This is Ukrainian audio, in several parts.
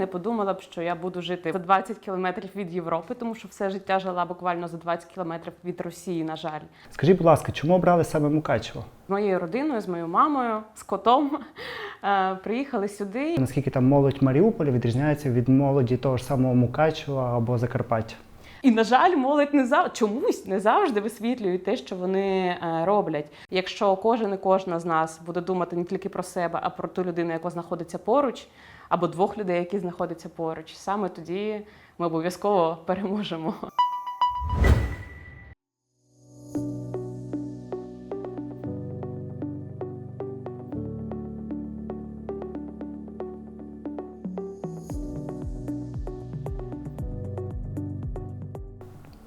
не подумала б, що я буду жити за 20 кілометрів від Європи, тому що все життя жила буквально за 20 кілометрів від Росії, на жаль. Скажіть, будь ласка, чому обрали саме Мукачево? З моєю родиною, з моєю мамою, з котом е, приїхали сюди. Наскільки там молодь Маріуполя відрізняється від молоді того ж самого Мукачева або Закарпаття? І на жаль, молодь не зав... чомусь не завжди висвітлюють те, що вони е, роблять. Якщо кожен і кожна з нас буде думати не тільки про себе, а про ту людину, яка знаходиться поруч, або двох людей, які знаходяться поруч, саме тоді ми обов'язково переможемо.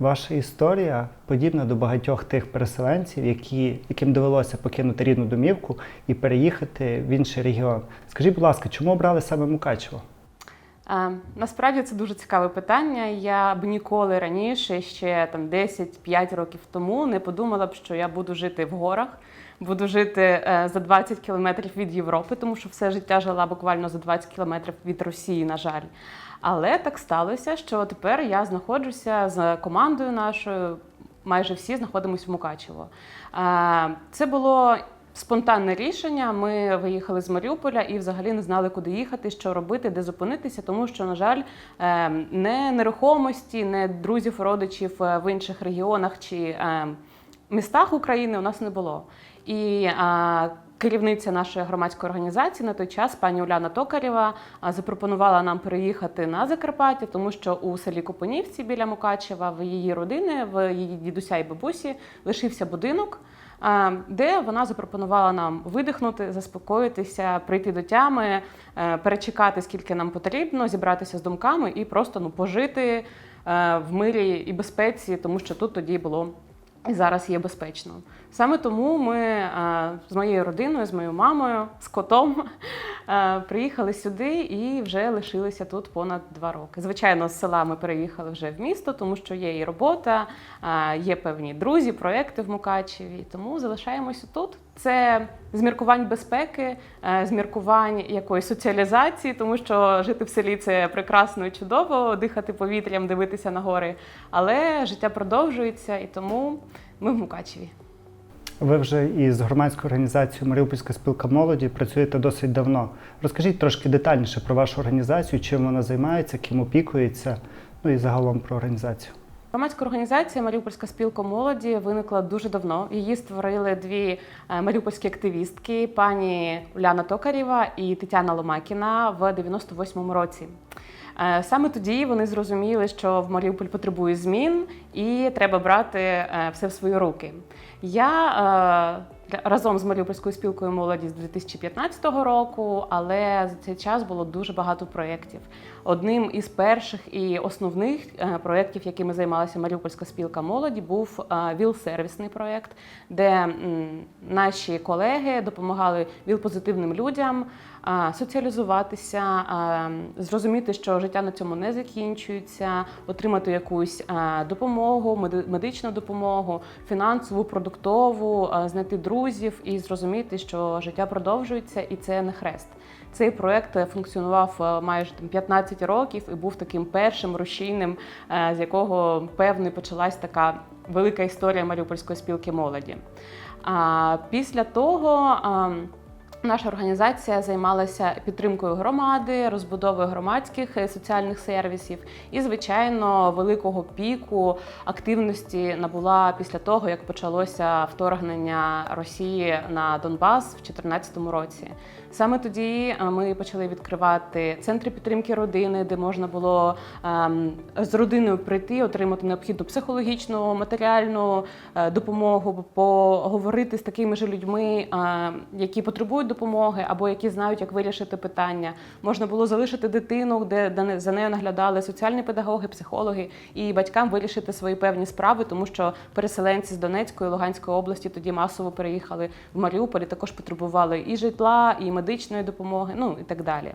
Ваша історія подібна до багатьох тих переселенців, які, яким довелося покинути рідну домівку і переїхати в інший регіон. Скажіть, будь ласка, чому обрали саме Мукачево? Насправді це дуже цікаве питання. Я б ніколи раніше, ще там 10-5 років тому, не подумала б, що я буду жити в горах, буду жити е, за 20 кілометрів від Європи, тому що все життя жила буквально за 20 кілометрів від Росії, на жаль. Але так сталося, що тепер я знаходжуся з командою нашою. Майже всі знаходимося в Мукачево. Це було спонтанне рішення. Ми виїхали з Маріуполя і взагалі не знали, куди їхати, що робити, де зупинитися, тому що, на жаль, е, не нерухомості, не друзів, родичів е, в інших регіонах чи е, містах України у нас не було. І керівниця нашої громадської організації на той час, пані Уляна Токарєва, запропонувала нам переїхати на Закарпаття, тому що у селі Копонівці біля Мукачева в її родини, в її дідуся і бабусі лишився будинок. Де вона запропонувала нам видихнути, заспокоїтися, прийти до тями, е, перечекати, скільки нам потрібно, зібратися з думками і просто ну пожити е, в мирі і безпеці, тому що тут тоді було і зараз є безпечно. Саме тому ми з моєю родиною, з моєю мамою, з котом приїхали сюди і вже лишилися тут понад два роки. Звичайно, з села ми переїхали вже в місто, тому що є і робота, є певні друзі, проекти в Мукачеві. Тому залишаємося тут. Це з міркувань безпеки, е, з якоїсь соціалізації, тому що жити в селі це прекрасно і чудово, дихати повітрям, дивитися на гори. Але життя продовжується, і тому ми в Мукачеві. Ви вже із громадською організацією Маріупольська спілка молоді працюєте досить давно. Розкажіть трошки детальніше про вашу організацію, чим вона займається, ким опікується, ну і загалом про організацію. Громадська організація Маріупольська спілка молоді виникла дуже давно. Її створили дві е, маріупольські активістки: пані Уляна Токарєва і Тетяна Ломакіна в 98-му році. Е, Саме тоді вони зрозуміли, що в Маріуполь потребує змін і треба брати е, все в свої руки. Я е, разом з Маріупольською спілкою молоді з 2015 року, але за цей час було дуже багато проєктів. Одним із перших і основних проєктів, якими займалася Маріупольська спілка молоді, був ВІЛ-сервісний проєкт, де наші колеги допомагали ВІЛ-позитивним людям соціалізуватися, зрозуміти, що життя на цьому не закінчується, отримати якусь допомогу, меди- медичну допомогу, фінансову, продуктову, знайти друзів і зрозуміти, що життя продовжується, і це не хрест. Цей проект функціонував е, майже там 15 років і був таким першим рушійним, е, з якого певно і почалась така велика історія Маріупольської спілки молоді. А після того. Наша організація займалася підтримкою громади, розбудовою громадських е, соціальних сервісів і, звичайно, великого піку активності набула після того, як почалося вторгнення Росії на Донбас в 2014 році. Саме тоді е, ми почали відкривати центри підтримки родини, де можна було ем, з родиною прийти, отримати необхідну психологічну, матеріальну е, допомогу, поговорити з такими ж людьми, е, які потребують допомоги або які знають, як вирішити питання. Можна було залишити дитину, де, за нею наглядали соціальні педагоги, психологи, і батькам вирішити свої певні справи, тому що переселенці з Донецької, Луганської області тоді масово переїхали в Маріуполь, і також потребували і житла, і медичної допомоги, ну і так далі.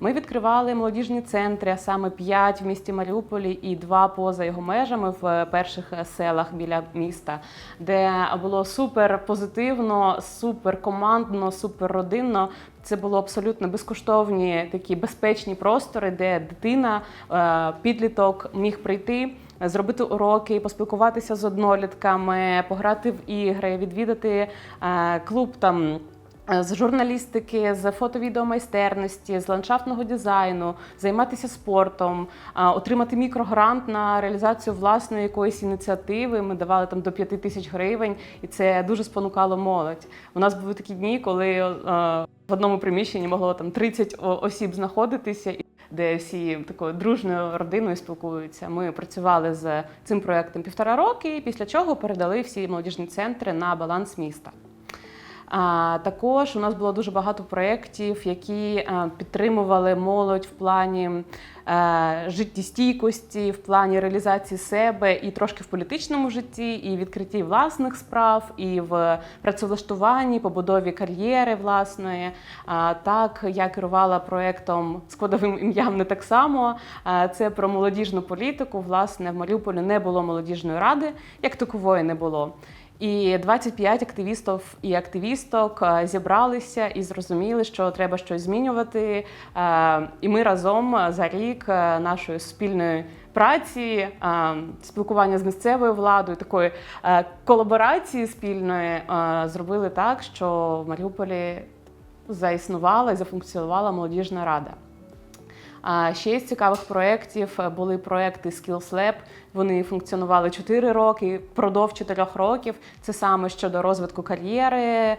Ми відкривали молодіжні центри, а саме п'ять в місті Маріуполі і два поза його межами в перших селах біля міста, де було супер позитивно, супер командно, супер родинно. Це було абсолютно безкоштовні такі безпечні простори, де дитина, е, підліток міг прийти. Зробити уроки, поспілкуватися з однолітками, пограти в ігри, відвідати е, клуб там е, з журналістики, з фото-відеомайстерності, з ландшафтного дизайну, займатися спортом, е, отримати мікрогрант на реалізацію власної якоїсь ініціативи. Ми давали там до 5 тисяч гривень, і це дуже спонукало молодь. У нас були такі дні, коли е, в одному приміщенні могло там 30 осіб знаходитися. Де всі такою дружною родиною спілкуються. Ми працювали з цим проектом півтора роки, після чого передали всі молодіжні центри на баланс міста. Також у нас було дуже багато проєктів, які е, підтримували молодь в плані е, життєстійкості, в плані реалізації себе і трошки в політичному житті, і відкритті власних справ, і в працевлаштуванні, побудові кар'єри власної. Так я керувала проєктом з кодовим ім'ям не так само. Це про молодіжну політику. Власне, в Маріуполі не було молодіжної ради, як такової не було. І 25 активістів і активісток е, зібралися і зрозуміли, що треба щось змінювати. Е, І ми разом за рік е, нашої спільної праці, е, спілкування з місцевою владою, такої е, колаборації спільної е, зробили так, що в Маріуполі заіснувала і зафункціонувала молодіжна рада. А ще з цікавих проєктів е, були проєкти Skills Lab. Вони функціонували 4 роки, впродовж 4 років. Це саме щодо розвитку кар'єри,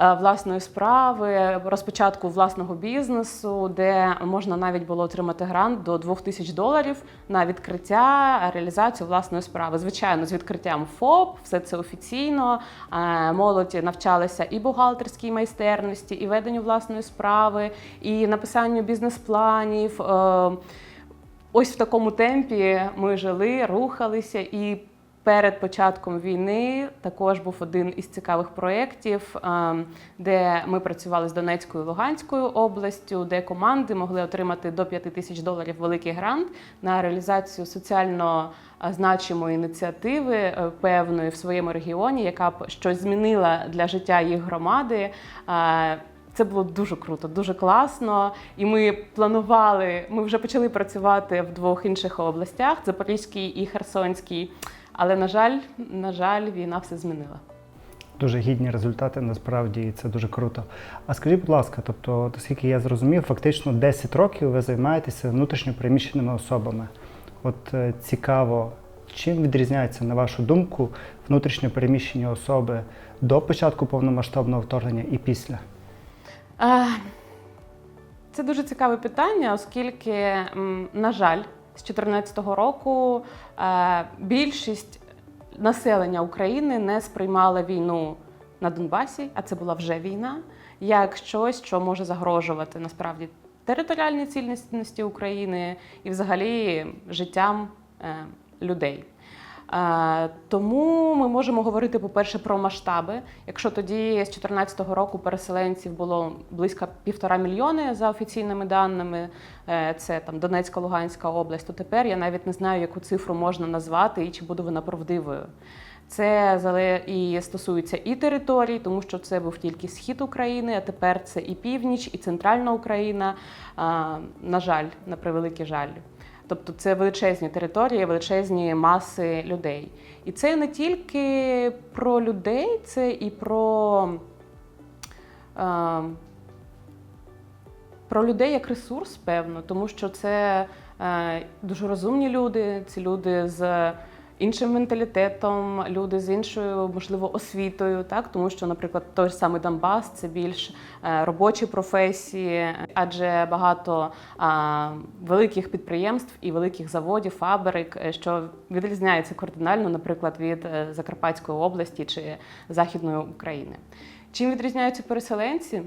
власної справи, розпочатку власного бізнесу, де можна навіть було отримати грант до 2000 доларів на відкриття, реалізацію власної справи. Звичайно, з відкриттям ФОП, все це офіційно. Е, Молодь навчалася і бухгалтерській майстерності, і веденню власної справи, і написанню бізнес-планів. Е, Ось в такому темпі ми жили, рухалися, і перед початком війни також був один із цікавих проєктів, де ми працювали з Донецькою і Луганською областю, де команди могли отримати до 5 тисяч доларів великий грант на реалізацію соціально значимої ініціативи е, певної в своєму регіоні, яка б щось змінила для життя їх громади. Це було дуже круто, дуже класно. І ми планували, ми вже почали працювати в двох інших областях: Запорізькій і Херсонській. Але на жаль, на жаль, війна все змінила. Дуже гідні результати насправді і це дуже круто. А скажіть, будь ласка, тобто, наскільки я зрозумів, фактично 10 років ви займаєтеся внутрішньо переміщеними особами. От е, цікаво, чим відрізняється, на вашу думку, внутрішньо переміщені особи до початку повномасштабного вторгнення і після? Е, Це дуже цікаве питання, оскільки, на жаль, з 2014 року е, більшість населення України не сприймала війну на Донбасі, а це була вже війна, як щось, що може загрожувати насправді територіальній цілісності України і взагалі життям е, людей. Е, Тому ми можемо говорити, по-перше, про масштаби. Якщо тоді з 2014 року переселенців було близько півтора мільйони за офіційними даними, е, це там Донецька, Луганська область, то тепер я навіть не знаю, яку цифру можна назвати і чи буде вона правдивою. Це і стосується і територій, тому що це був тільки схід України, а тепер це і північ, і центральна Україна. На жаль, на превеликий жаль. Тобто це величезні території, величезні маси людей. І це не тільки про людей, це і про, е, про людей як ресурс, певно, тому що це е, дуже розумні люди, це люди з іншим менталітетом, люди з іншою, можливо, освітою, так тому що, наприклад, той ж самий Донбас це більш е, робочі професії, адже багато великих підприємств і великих заводів, фабрик, е, що відрізняється кардинально, наприклад, від е, Закарпатської області чи Західної України. Чим відрізняються переселенці?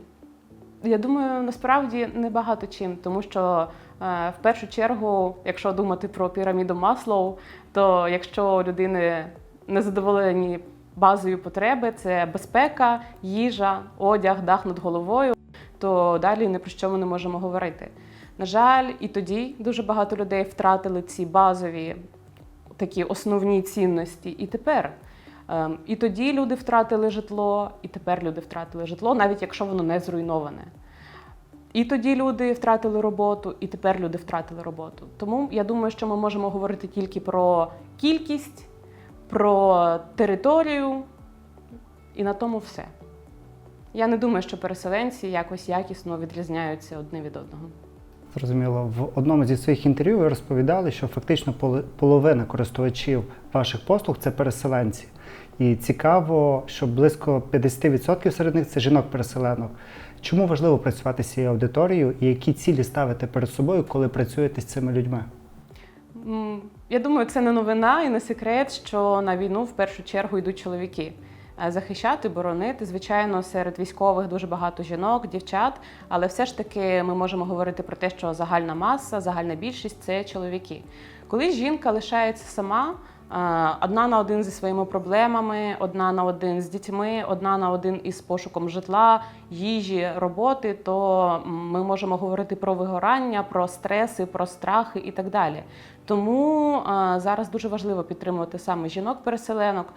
Я думаю, насправді не багато чим, тому що в першу чергу, якщо думати про піраміду Маслоу, то якщо людини не задоволені базові потреби, це безпека, їжа, одяг, дах над головою, то далі ні про що ми не можемо говорити. На жаль, і тоді дуже багато людей втратили ці базові такі основні цінності. І тепер Ем, І тоді люди втратили житло, і тепер люди втратили житло, навіть якщо воно не зруйноване. І тоді люди втратили роботу, і тепер люди втратили роботу. Тому я думаю, що ми можемо говорити тільки про кількість, про територію, і на тому все. Я не думаю, що переселенці якось якісно відрізняються одне від одного. Зрозуміло, в одному зі своїх інтерв'ю ви розповідали, що фактично половина користувачів ваших послуг це переселенці. І цікаво, що близько 50% серед них це жінок-переселенок. Чому важливо працювати з цією аудиторією і які цілі ставите перед собою, коли працюєте з цими людьми? Я думаю, це не новина і не секрет, що на війну в першу чергу йдуть чоловіки. Е, Захищати, боронити. Звичайно, серед військових дуже багато жінок, дівчат, але все ж таки ми можемо говорити про те, що загальна маса, загальна більшість це чоловіки. Коли жінка лишається сама, одна на один зі своїми проблемами, одна на один з дітьми, одна на один із пошуком житла, їжі, роботи, то ми можемо говорити про вигорання, про стреси, про страхи і так далі. Тому зараз дуже важливо підтримувати саме жінок-переселенок,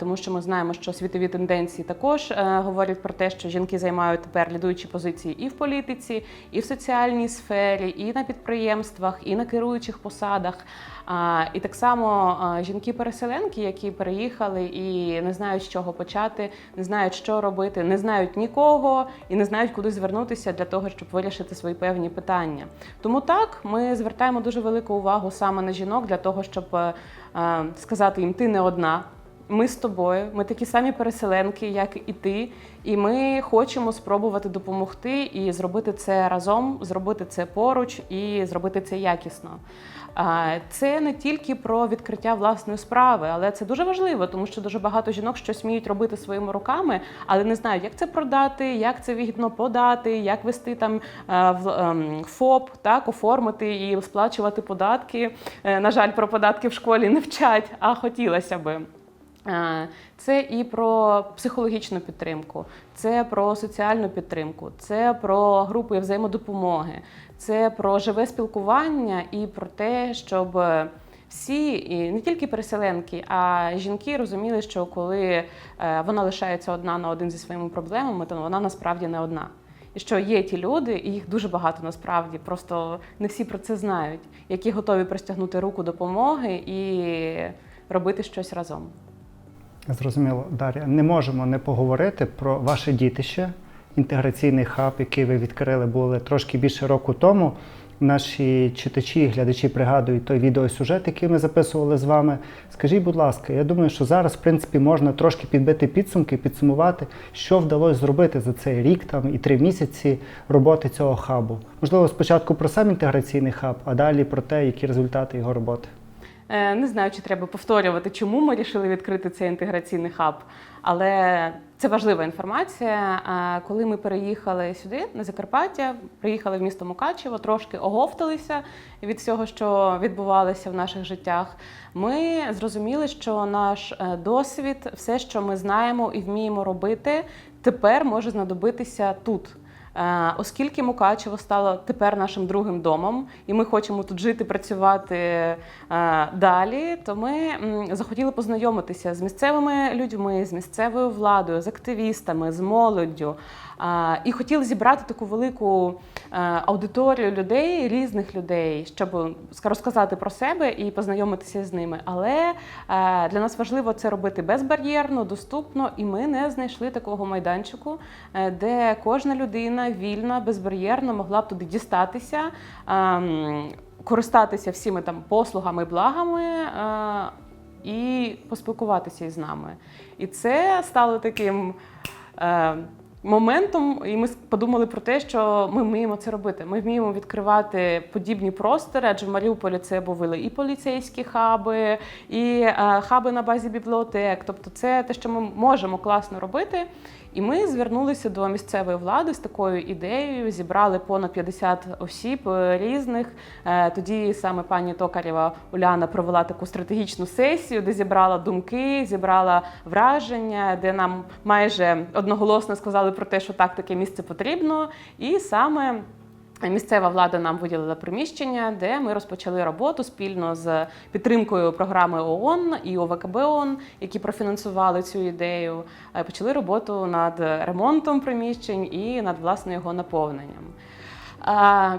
тому що ми знаємо, що світові тенденції також е, говорять про те, що жінки займають тепер лідуючі позиції і в політиці, і в соціальній сфері, і на підприємствах, і на керуючих посадах. І так само жінки-переселенки, які переїхали і не знають, з чого почати, не знають, що робити, не знають нікого і не знають, куди звернутися для того, щоб вирішити свої певні питання. Тому так ми звертаємо дуже велику увагу саме на жінок для того, щоб е, е, сказати їм, ти не одна. Ми з тобою, ми такі самі переселенки, як і ти, і ми хочемо спробувати допомогти і зробити це разом, зробити це поруч і зробити це якісно. Це не тільки про відкриття власної справи, але це дуже важливо, тому що дуже багато жінок щось вміють робити своїми руками, але не знають, як це продати, як це вигідно подати, як вести там е, ем, ФОП, так оформити і сплачувати податки. Е, На жаль, про податки в школі не вчать, а хотілося би. Е, Це і про психологічну підтримку, це про соціальну підтримку, це про групи взаємодопомоги, це про живе спілкування і про те, щоб всі, і не тільки переселенки, а жінки розуміли, що коли е, вона лишається одна на один зі своїми проблемами, то вона насправді не одна. І що є ті люди, і їх дуже багато насправді, просто не всі про це знають, які готові простягнути руку допомоги і робити щось разом. Зрозуміло, Дар'я, не можемо не поговорити про ваше дітище, інтеграційний хаб, який ви відкрили, були трошки більше року тому. Наші читачі і глядачі пригадують той відеосюжет, який ми записували з вами. Скажіть, будь ласка, я думаю, що зараз, в принципі, можна трошки підбити підсумки, підсумувати, що вдалося зробити за цей рік там і три місяці роботи цього хабу. Можливо, спочатку про сам інтеграційний хаб, а далі про те, які результати його роботи. Е, Не знаю, чи треба повторювати, чому ми вирішили відкрити цей інтеграційний хаб, але це важлива інформація. Коли ми переїхали сюди, на Закарпаття, приїхали в місто Мукачево, трошки оговталися від всього, що відбувалося в наших життях. Ми зрозуміли, що наш е, досвід, все, що ми знаємо і вміємо робити, тепер може знадобитися тут. Е, Оскільки Мукачево стало тепер нашим другим домом, і ми хочемо тут жити, працювати е, далі, то ми захотіли познайомитися з місцевими людьми, з місцевою владою, з активістами, з молоддю. І хотіли зібрати таку велику е, аудиторію людей, різних людей, щоб розказати про себе і познайомитися з ними. Але е, для нас важливо це робити безбар'єрно, доступно, і ми не знайшли такого майданчику, е, де кожна людина вільна, безбар'єрно могла б туди дістатися, ем, користатися всіми там послугами, благами. е, І поспілкуватися із нами. І це стало таким е, моментом, і ми подумали про те, що ми вміємо це робити. Ми вміємо відкривати подібні простори, адже в Маріуполі це були і поліцейські хаби, і е, хаби на базі бібліотек. Тобто, це те, що ми можемо класно робити. І ми звернулися до місцевої влади з такою ідеєю, зібрали понад 50 осіб е, різних. Е, Тоді саме пані Токарєва Уляна провела таку стратегічну сесію, де зібрала думки, зібрала враження, де нам майже одноголосно сказали про те, що так таке місце потрібно. І саме Місцева влада нам виділила приміщення, де ми розпочали роботу спільно з підтримкою програми ООН і ОВКБ ООН, які профінансували цю ідею. Е, Почали роботу над ремонтом приміщень і над власне його наповненням.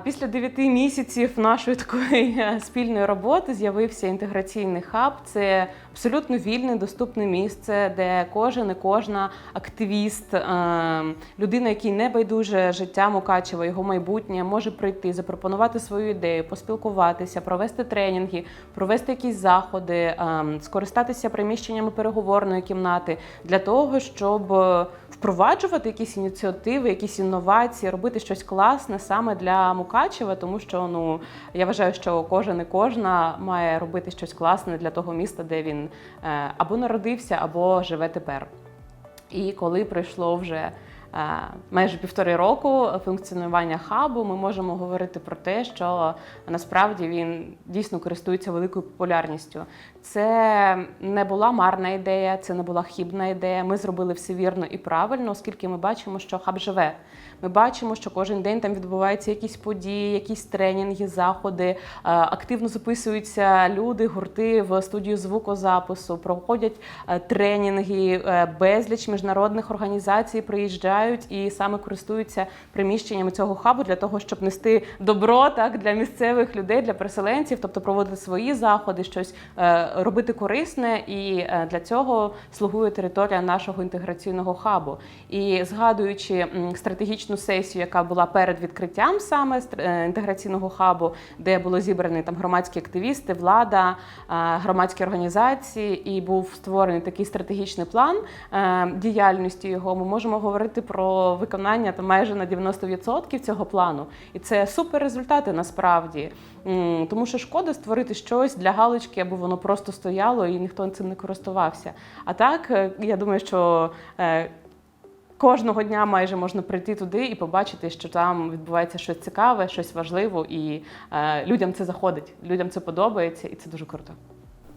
Після 9 місяців нашої такої е, спільної роботи з'явився інтеграційний хаб. Це абсолютно вільне, доступне місце, де кожен і кожна активіст, е, людина, якій не байдуже життя Мукачева, його майбутнє, може прийти, запропонувати свою ідею, поспілкуватися, провести тренінги, провести якісь заходи, е, скористатися приміщеннями переговорної кімнати для того, щоб впроваджувати якісь ініціативи, якісь інновації, робити щось класне саме для Мукачева, тому що ну я вважаю, що кожен і кожна має робити щось класне для того міста, де він е, або народився, або живе тепер. І коли пройшло вже е, майже півтори року функціонування хабу, ми можемо говорити про те, що насправді він дійсно користується великою популярністю. Це не була марна ідея, це не була хібна ідея. Ми зробили все вірно і правильно, оскільки ми бачимо, що хаб живе. Ми бачимо, що кожен день там відбуваються якісь події, якісь тренінги, заходи. Е, Активно записуються люди, гурти в студію звукозапису, проходять е, тренінги, е, безліч міжнародних організацій приїжджають і саме користуються приміщеннями цього хабу для того, щоб нести добро так для місцевих людей, для переселенців, тобто проводити свої заходи, щось робити корисне, і е, для цього слугує територія нашого інтеграційного хабу. І згадуючи стратегічну сесію, яка була перед відкриттям саме е, інтеграційного хабу, де було зібрані там громадські активісти, влада, е, громадські організації, і був створений такий стратегічний план діяльності його. Ми можемо говорити про виконання там майже на 90% цього плану, і це супер результати насправді. Тому що шкода створити щось для галочки, аби воно просто стояло і ніхто цим не користувався. А так, е, я думаю, що е, кожного дня майже можна прийти туди і побачити, що там відбувається щось цікаве, щось важливе, і е, людям це заходить, людям це подобається, і це дуже круто.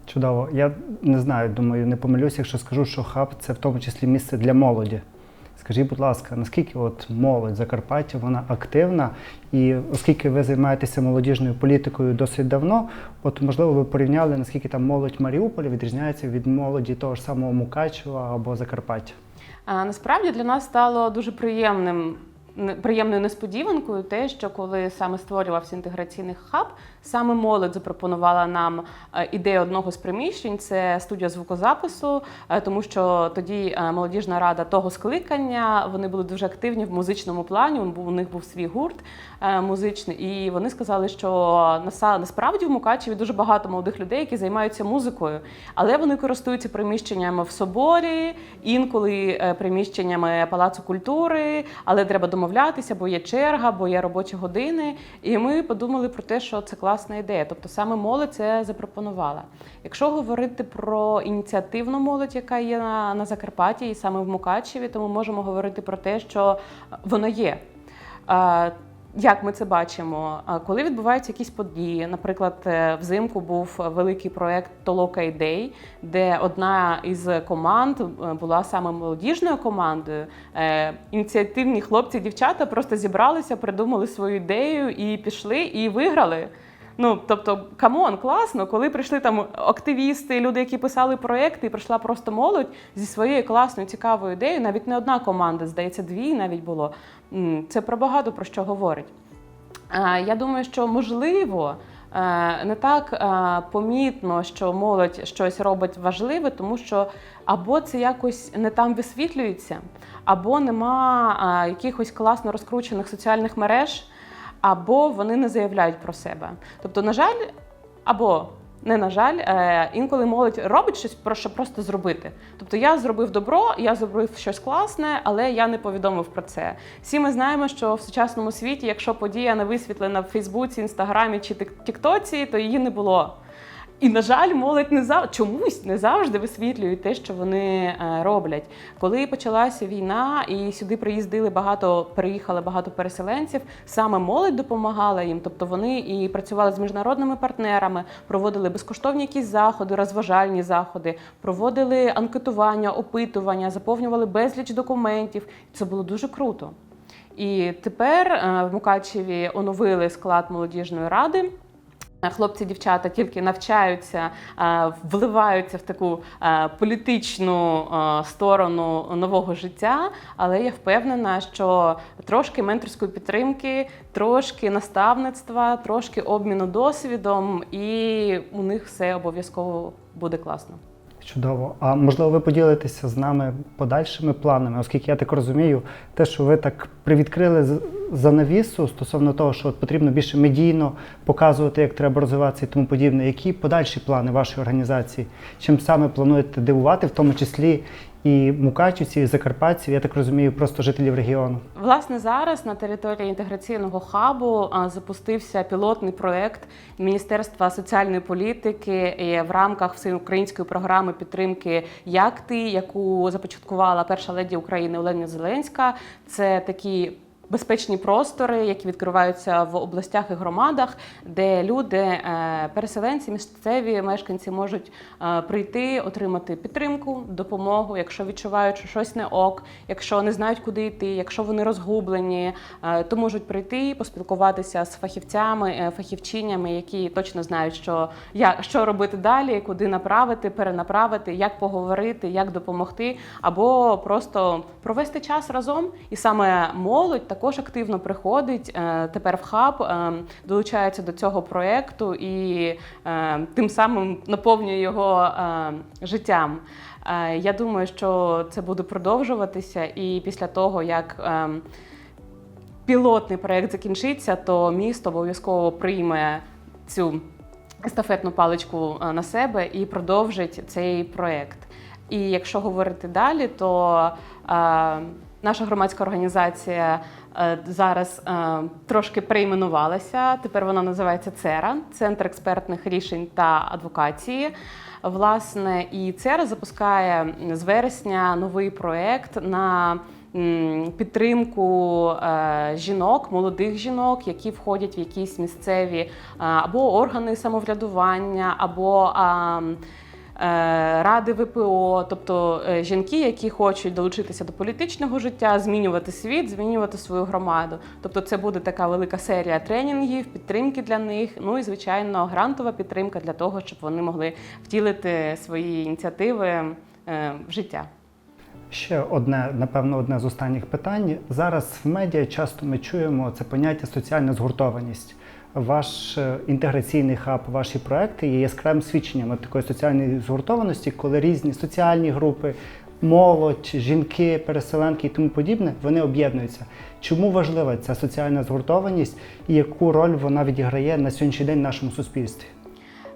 Чудово. Я не знаю, думаю, не помилюся, якщо скажу, що хаб це в тому числі місце для молоді. Скажіть, будь ласка, наскільки от молодь Закарпаття вона активна, і оскільки ви займаєтеся молодіжною політикою досить давно, от можливо ви порівняли, наскільки там молодь Маріуполя відрізняється від молоді того ж самого Мукачева або Закарпаття? А, Насправді для нас стало дуже приємним. Приємною несподіванкою те, що коли саме створювався інтеграційний хаб, саме молодь запропонувала нам е, ідею одного з приміщень це студія звукозапису, е, тому що тоді е, молодіжна рада того скликання вони були дуже активні в музичному плані. У них був свій гурт музичний, і вони сказали, що насправді в Мукачеві дуже багато молодих людей, які займаються музикою, але вони користуються приміщеннями в соборі, інколи приміщеннями палацу культури, але треба домовлятися, бо є черга, бо є робочі години. І ми подумали про те, що це класна ідея. Тобто саме молодь це запропонувала. Якщо говорити про ініціативну молодь, яка є на, на Закарпатті і саме в Мукачеві, то ми можемо говорити про те, що воно є. Як ми це бачимо? Коли відбуваються якісь події, наприклад, е, взимку був великий проект Толока ідей, де одна із команд е, була саме молодіжною командою. Е, Ініціативні хлопці, дівчата просто зібралися, придумали свою ідею і пішли і виграли. Ну, тобто, камон, класно, коли прийшли там активісти, люди, які писали проекти, і прийшла просто молодь зі своєю класною, цікавою ідеєю. Навіть не одна команда, здається, дві навіть було. Це про багато про що говорить. Я думаю, що можливо. е, Не так е, помітно, що молодь щось робить важливе, тому що або це якось не там висвітлюється, або нема е, якихось класно розкручених соціальних мереж, або вони не заявляють про себе. Тобто, на жаль, або не на жаль, е, інколи молодь робить щось про що просто зробити. Тобто я зробив добро, я зробив щось класне, але я не повідомив про це. Всі ми знаємо, що в сучасному світі, якщо подія не висвітлена в Фейсбуці, Інстаграмі чи Тіктоці, то її не було. І, на жаль, молодь не зав... чомусь не завжди висвітлюють те, що вони е, роблять. Коли почалася війна і сюди приїздили багато, приїхали багато переселенців, саме молодь допомагала їм. Тобто вони і працювали з міжнародними партнерами, проводили безкоштовні якісь заходи, розважальні заходи, проводили анкетування, опитування, заповнювали безліч документів. Це було дуже круто. І тепер е, в Мукачеві оновили склад молодіжної ради. Хлопці, дівчата тільки навчаються, вливаються в таку політичну сторону нового життя. Але я впевнена, що трошки менторської підтримки, трошки наставництва, трошки обміну досвідом, і у них все обов'язково буде класно. Чудово. А можливо, ви поділитеся з нами подальшими планами, оскільки я так розумію, те, що ви так привідкрили за занавісу стосовно того, що от потрібно більше медійно показувати, як треба розвиватися і тому подібне. Які подальші плани вашої організації? Чим саме плануєте дивувати, в тому числі і мукачівців, і закарпатців, я так розумію, просто жителів регіону? Власне, зараз на території інтеграційного хабу запустився пілотний проект Міністерства соціальної політики в рамках всеукраїнської програми підтримки Як ти, яку започаткувала перша леді України Олена Зеленська. Це такі. Безпечні простори, які відкриваються в областях і громадах, де люди, е, переселенці, місцеві мешканці можуть е, прийти, отримати підтримку, допомогу, якщо відчувають, що щось не ок, якщо не знають, куди йти, якщо вони розгублені, е, то можуть прийти, поспілкуватися з фахівцями, фахівчинями, які точно знають, що як що робити далі, куди направити, перенаправити, як поговорити, як допомогти, або просто провести час разом. І саме молодь також активно приходить е, тепер в хаб, е, долучається до цього проекту і е, тим самим наповнює його життям. Я думаю, що це буде продовжуватися, і після того, як пілотний проект закінчиться, то місто обов'язково прийме цю естафетну паличку на себе і продовжить цей проект. І якщо говорити далі, то наша громадська організація е, зараз е, трошки перейменувалася. Тепер вона називається ЦЕРА Центр експертних рішень та адвокації. Власне, і ЦЕРА запускає з вересня новий проект на підтримку е, жінок, молодих жінок, які входять в якісь місцеві або органи самоврядування, або ради ВПО, тобто е, жінки, які хочуть долучитися до політичного життя, змінювати світ, змінювати свою громаду. Тобто, це буде така велика серія тренінгів, підтримки для них. Ну і звичайно, грантова підтримка для того, щоб вони могли втілити свої ініціативи е, в життя. Ще одне, напевно, одне з останніх питань. Зараз в медіа часто ми чуємо це поняття соціальна згуртованість. Ваш е, інтеграційний хаб, ваші проекти є яскравим свідченням такої соціальної згуртованості, коли різні соціальні групи, молодь, жінки, переселенки і тому подібне, вони об'єднуються. Чому важлива ця соціальна згуртованість і яку роль вона відіграє на сьогоднішній день в нашому суспільстві?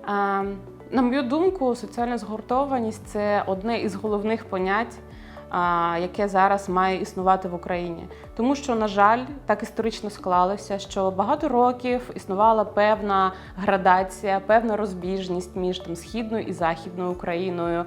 Е, На мою думку, соціальна згуртованість це одне із головних понять, яке зараз має існувати в Україні. Тому що, на жаль, так історично склалося, що багато років існувала певна градація, певна розбіжність між там східною і західною Україною,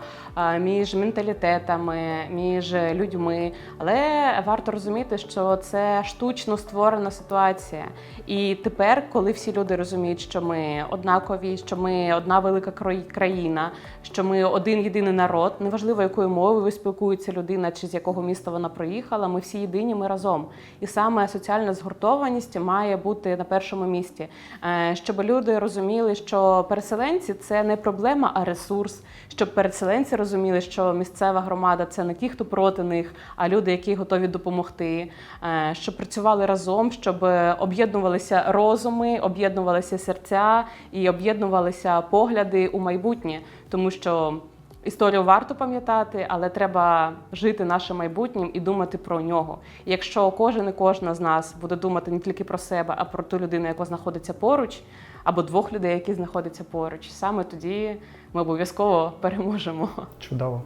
між менталітетами, між людьми. Але варто розуміти, що це штучно створена ситуація. І тепер, коли всі люди розуміють, що ми однакові, що ми одна велика країна, що ми один єдиний народ, неважливо якою мовою спілкується людина чи з якого міста вона проїхала, ми всі єдині, ми разом. І саме соціальна згуртованість має бути на першому місці, Е, щоб люди розуміли, що переселенці це не проблема, а ресурс. Щоб переселенці розуміли, що місцева громада це не ті, хто проти них, а люди, які готові допомогти, Е, щоб працювали разом, щоб об'єднувалися розуми, об'єднувалися серця і об'єднувалися погляди у майбутнє, тому що. Історію варто пам'ятати, але треба жити нашим майбутнім і думати про нього. І якщо кожен і кожна з нас буде думати не тільки про себе, а про ту людину, яка знаходиться поруч, або двох людей, які знаходяться поруч, саме тоді ми обов'язково переможемо. Чудово.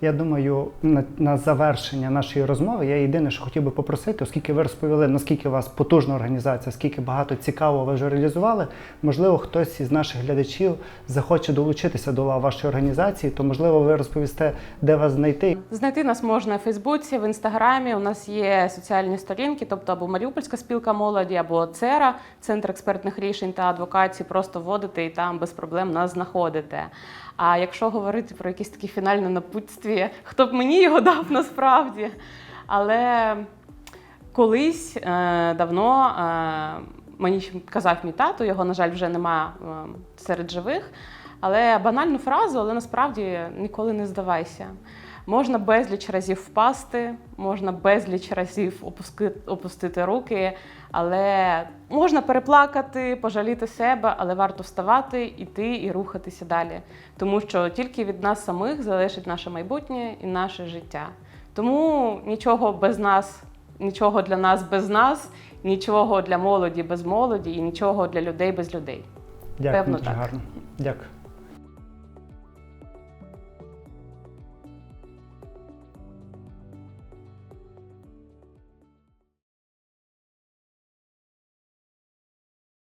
Я думаю, на, на завершення нашої розмови я єдине, що хотів би попросити, оскільки ви розповіли, наскільки у вас потужна організація, скільки багато цікавого ви вже реалізували, можливо, хтось із наших глядачів захоче долучитися до вашої організації, то можливо ви розповісте, де вас знайти. Знайти нас можна в Фейсбуці, в інстаграмі. У нас є соціальні сторінки, тобто або Маріупольська спілка молоді, або ЦЕРА, Центр експертних рішень та адвокації. Просто вводите і там без проблем нас знаходите. А якщо говорити про якісь такі фінальне напутстві, хто б мені його дав насправді? Але колись е, давно е, мені казав мій тато, його, на жаль, вже нема е, серед живих. Але банальну фразу, але насправді ніколи не здавайся. Можна безліч разів впасти, можна безліч разів опуски- опустити руки, але можна переплакати, пожаліти себе, але варто вставати, іти і рухатися далі. Тому що тільки від нас самих залежить наше майбутнє і наше життя. Тому нічого без нас, нічого для нас без нас, нічого для молоді без молоді і нічого для людей без людей. Дякую, Певно, дуже так. гарно. Дякую.